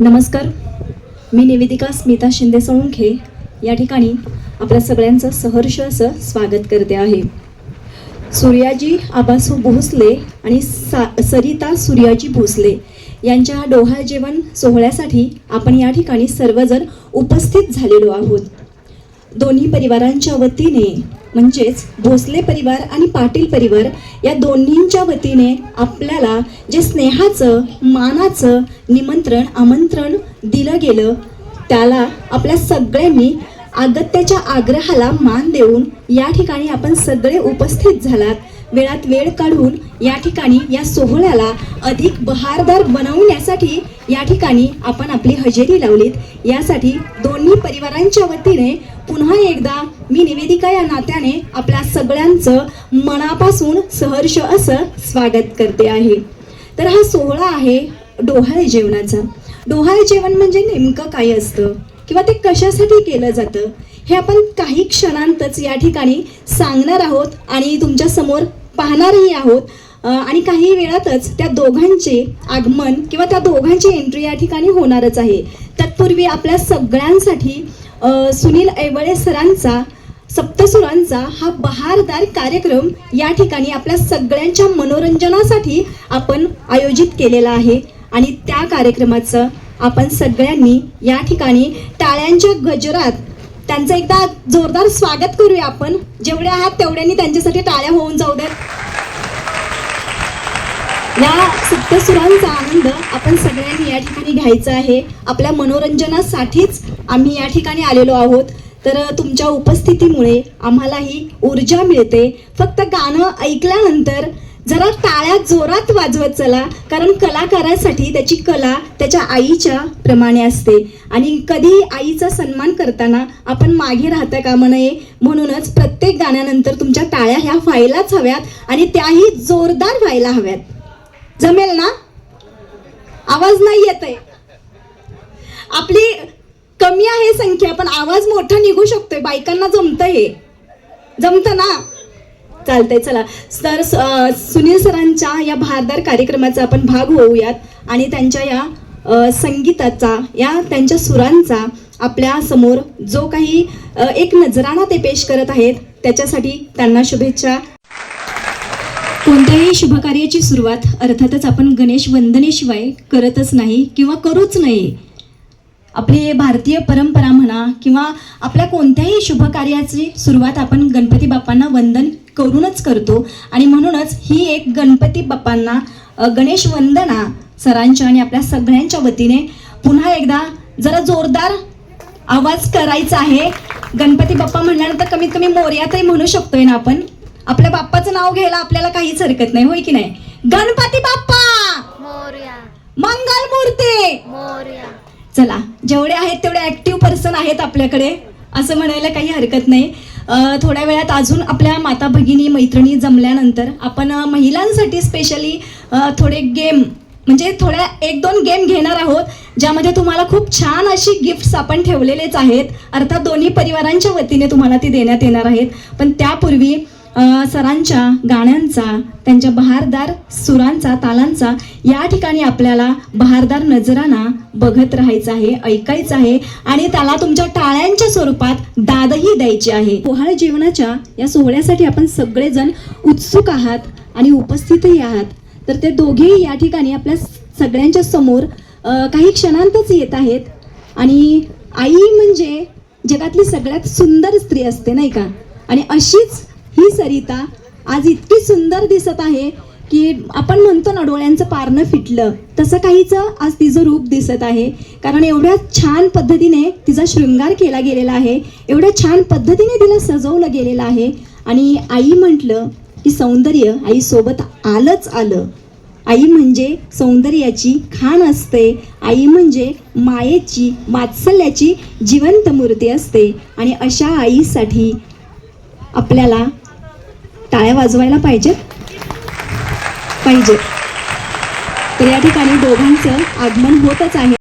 नमस्कार. मी निवेदिका स्मिता शिंदे सोळंखे. या ठिकाणी आपल्या सगळ्यांचं सहर्ष असं स्वागत करते आहे. सूर्याजी आबासू भोसले आणि सा सरिता सूर्याजी भोसले यांच्या डोहाळ जेवण सोहळ्यासाठी आपण या ठिकाणी सर्वजण उपस्थित झालेलो आहोत. दोन्ही परिवारांच्या वतीने म्हणजेच भोसले परिवार आणि पाटील परिवार या दोन्हींच्या वतीने आपल्याला जे स्नेहाचं मानाचं निमंत्रण आमंत्रण दिलं गेलं त्याला आपल्या सगळ्यांनी अगत्याच्या आग्रहाला मान देऊन या ठिकाणी आपण सगळे उपस्थित झालात. वेळात वेळ काढून या ठिकाणी या सोहळ्याला अधिक बहारदार बनवण्यासाठी या ठिकाणी आपण आपली हजेरी लावलीत. यासाठी दोन्ही परिवारांच्या वतीने पुन्हा एकदा मी निवेदिका या नात्याने आपल्या सगळ्यांचं मनापासून सहर्ष असं स्वागत करते आहे. तर हा सोहळा आहे डोहाळे जेवणाचा. डोहाळे जेवण म्हणजे नेमकं काय असतं? किंवा ते कशासाठी केलं जातं? हे आपण काही क्षणांतच या ठिकाणी सांगणार आहोत आणि तुमच्यासमोर पाहणारही आहोत. आणि काही वेळातच त्या दोघांचे आगमन किंवा त्या दोघांची एंट्री या ठिकाणी होणारच आहे. तत्पूर्वी आपल्या सगळ्यांसाठी सुनील ऐवळे सरांचा सप्तसुरांचा हा बहारदार कार्यक्रम या ठिकाणी आपल्या सगळ्यांच्या मनोरंजनासाठी आपण आयोजित केलेला आहे. आणि त्या कार्यक्रमाचं आपण सगळ्यांनी या ठिकाणी टाळ्यांच्या गजरात त्यांचं एकदा जोरदार स्वागत करूया आपण. जेवढे आहात तेवढ्यांनी त्यांच्यासाठी टाळ्या होऊन जाऊ द्यात या सप्तसुरांचा आनंद आपण सगळ्यांनी या ठिकाणी घ्यायचा आहे. आपल्या मनोरंजनासाठीच आम्ही या ठिकाणी आलेलो आहोत. तर तुमच्या उपस्थितीमुळे आम्हालाही ऊर्जा मिळते. फक्त गाणं ऐकल्यानंतर जरा टाळ्या जोरात वाजवत चला कारण कलाकारासाठी त्याची कला त्याच्या आईच्या प्रमाणे असते. आणि कधी आईचा सन्मान करताना आपण मागे राहता कामा नये. म्हणूनच प्रत्येक गाण्यानंतर तुमच्या टाळ्या ह्या व्हायलाच हव्यात आणि त्याही जोरदार व्हायला हव्यात. जमेल ना? आवाज नाही येत आहे आपली कमी आहे संख्या पण आवाज मोठा निघू शकतोय. बायकांना जमतं हे. जमतं ना? चालतंय चला. तर सुनील सरांच्या या भारदार कार्यक्रमाचा आपण भाग होऊयात आणि त्यांच्या या संगीताचा या त्यांच्या सुरांचा आपल्यासमोर जो काही एक नजराणा ते पेश करत आहेत त्याच्यासाठी त्यांना शुभेच्छा. कोणत्याही शुभकार्याची सुरुवात अर्थातच आपण गणेश वंदनेशिवाय करतच नाही किंवा करूच नाही. आपली भारतीय परंपरा म्हणा किंवा आपल्या कोणत्याही शुभ कार्याची सुरुवात आपण गणपती बाप्पांना वंदन करूनच करतो. आणि म्हणूनच ही एक गणपती बाप्पांना गणेश वंदना सरांच्या आणि आपल्या सगळ्यांच्या वतीने पुन्हा एकदा जरा जोरदार आवाज करायचा आहे. गणपती बाप्पा म्हणल्यानंतर कमीत कमी मोर्या तरी म्हणू शकतोय ना आपण. आपल्या बाप्पाचं नाव घ्यायला आपल्याला काहीच हरकत नाही होय की नाही? गणपती बाप्पा! मोर्या. मंगल मूर्ती मोर्या. चला जेवढे आहेत तेवढे ऍक्टिव्ह पर्सन आहेत आपल्याकडे. असं म्हणायला काही हरकत नाही. थोड्या वेळात अजून आपल्या माता भगिनी मैत्रिणी जमल्यानंतर आपण महिलांसाठी स्पेशली थोडे गेम म्हणजे थोड्या एक दोन गेम घेणार आहोत ज्यामध्ये तुम्हाला खूप छान अशी गिफ्ट्स आपण ठेवलेलेच आहेत. अर्थात दोन्ही परिवारांच्या वतीने तुम्हाला ती देण्यात येणार आहेत. पण त्यापूर्वी सरांच्या गाण्यांचा त्यांच्या बहारदार सुरांचा तालांचा या ठिकाणी आपल्याला बहारदार नजराना बघत राहायचं आहे ऐकायचं आहे आणि त्याला तुमच्या टाळ्यांच्या स्वरूपात दादही द्यायची आहे. पोहाळ जीवनाच्या या सोहळ्यासाठी आपण सगळेजण उत्सुक आहात आणि उपस्थितही आहात. तर ते दोघेही या ठिकाणी आपल्या सगळ्यांच्या समोर काही क्षणांतच येत आहेत. आणि आई म्हणजे जगातली सगळ्यात सुंदर स्त्री असते नाही का? आणि अशीच ही सरिता आज इतकी सुंदर दिसत आहे की आपण म्हणतो ना डोळ्यांचं पारणं फिटलं. तसं काहीचं आज तिचं रूप दिसत आहे. कारण एवढ्या छान पद्धतीने तिचा शृंगार केला गेलेला आहे. एवढ्या छान पद्धतीने तिला सजवलं गेलेलं आहे. आणि आई म्हटलं की सौंदर्य आईसोबत आलंच आलं. आई म्हणजे सौंदर्याची खाण असते. आई म्हणजे मायेची वात्सल्याची जिवंत मूर्ती असते. आणि अशा आईसाठी आपल्याला टाळ्या वाजवायला पाहिजेत. पाहिजे तर या ठिकाणी दोघांचं आगमन होतच आहे.